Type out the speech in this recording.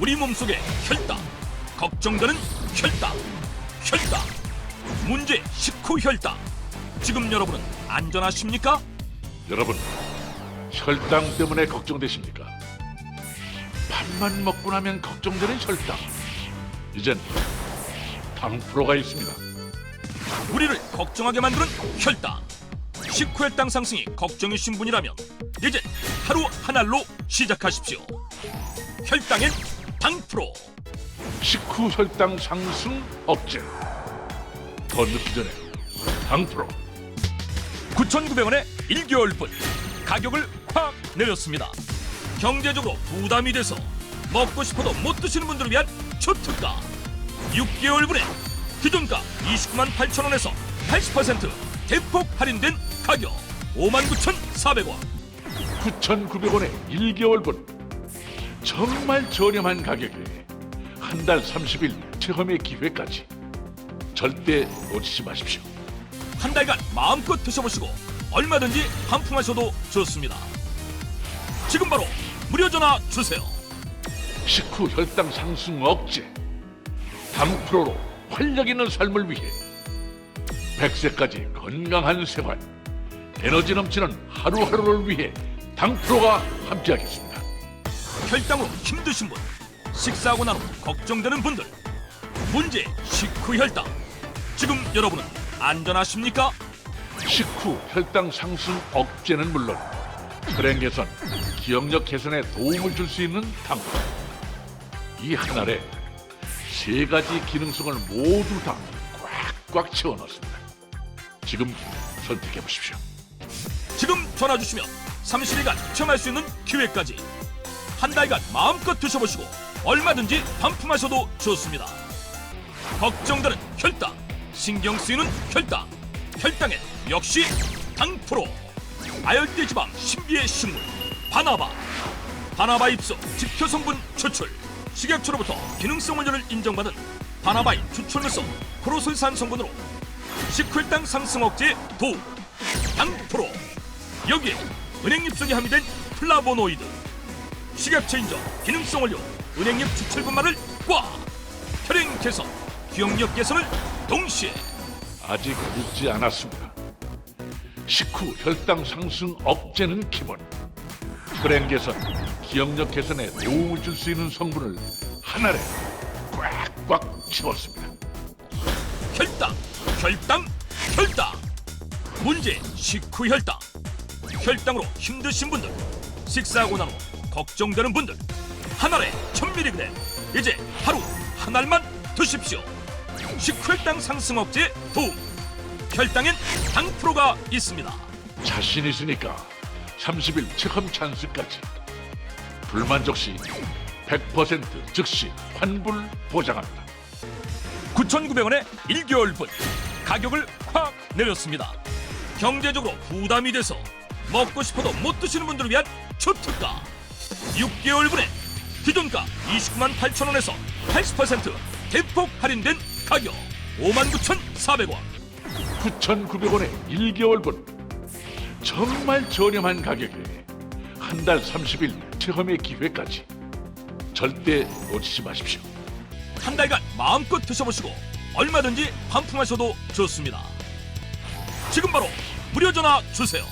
우리 몸속의 혈당 걱정되는 혈당 혈당 문제 식후 혈당 지금 여러분은 안전하십니까? 여러분, 혈당 때문에 걱정되십니까? 밥만 먹고 나면 걱정되는 혈당. 이젠 당 프로가 있습니다. 우리를 걱정하게 만드는 혈당 식후 혈당 상승이 걱정이신 분이라면 이제 하루 한 알로 시작하십시오 혈당엔 당프로 식후 혈당 상승 억제. 더 늦기 전에 당프로. 9,900원에 1개월분 가격을 확 내렸습니다. 경제적으로 부담이 돼서 먹고 싶어도 못 드시는 분들을 위한 초특가 6개월분에 기존가 29만 8천 원에서 80% 대폭 할인된 가격 59,400원 9,900원에 1개월분. 정말 저렴한 가격에 한 달 30일 체험의 기회까지. 절대 놓치지 마십시오. 한 달간 마음껏 드셔보시고 얼마든지 반품하셔도 좋습니다. 지금 바로 무료 전화 주세요. 식후 혈당 상승 억제 당프로로 활력 있는 삶을 위해 100세까지 건강한 생활 에너지 넘치는 하루하루를 위해 당프로가 함께하겠습니다 혈당으로 힘드신 분, 식사하고 난 후 걱정되는 분들, 문제 식후 혈당. 지금 여러분은 안전하십니까? 식후 혈당 상승 억제는 물론 혈행 개선, 기억력 개선에 도움을 줄 수 있는 당프로 이한 알에 세 가지 기능성을 모두 다 꽉꽉 채워 넣습니다 지금 선택해 보십시오 지금 전화 주시면 30일간 체험할 수 있는 기회까지 한 달간 마음껏 드셔보시고 얼마든지 반품하셔도 좋습니다. 걱정되는 혈당, 신경 쓰이는 혈당, 혈당엔 역시 당프로. 아열대 지방 신비의 식물 바나바. 바나바 잎속 지표 성분 추출. 식약처로부터 기능성 원료를 인정받은 바나바인 추출물성 크로솔산 성분으로 식혈당 상승 억제에 도움 당프로. 여기에 은행잎 속에 함유된 플라보노이드 식약처 인정 기능성 원료 은행잎 추출분말을 꽉 혈행 개선 기억력 개선을 동시에 아직 늦지 않았습니다. 식후 혈당 상승 억제는 기본. 혈행 개선, 기억력 개선에 도움을 줄 수 있는 성분을 한 알에 꽉꽉 채웠습니다. 혈당 혈당 혈당 문제 식후 혈당 혈당으로 힘드신 분들 식사하고 난 후 걱정되는 분들 한 알에 1000mg 이제 하루 한 알만 드십시오 식혈당 상승 억제 도움 혈당엔 당프로가 있습니다 자신 있으니까 30일 체험 찬스까지. 불만족 시 100% 즉시 환불 보장합니다. 9,900원에 1개월분 가격을 확 내렸습니다. 경제적으로 부담이 돼서 먹고 싶어도 못 드시는 분들을 위한 초특가 6개월분에 기존가 29만 8천 원에서 80% 대폭 할인된 가격 59,400원 9,900원에 1개월분. 정말 저렴한 가격에 한 달 30일 체험의 기회까지. 절대 놓치지 마십시오. 한 달간 마음껏 드셔보시고 얼마든지 반품하셔도 좋습니다. 지금 바로 무료 전화 주세요.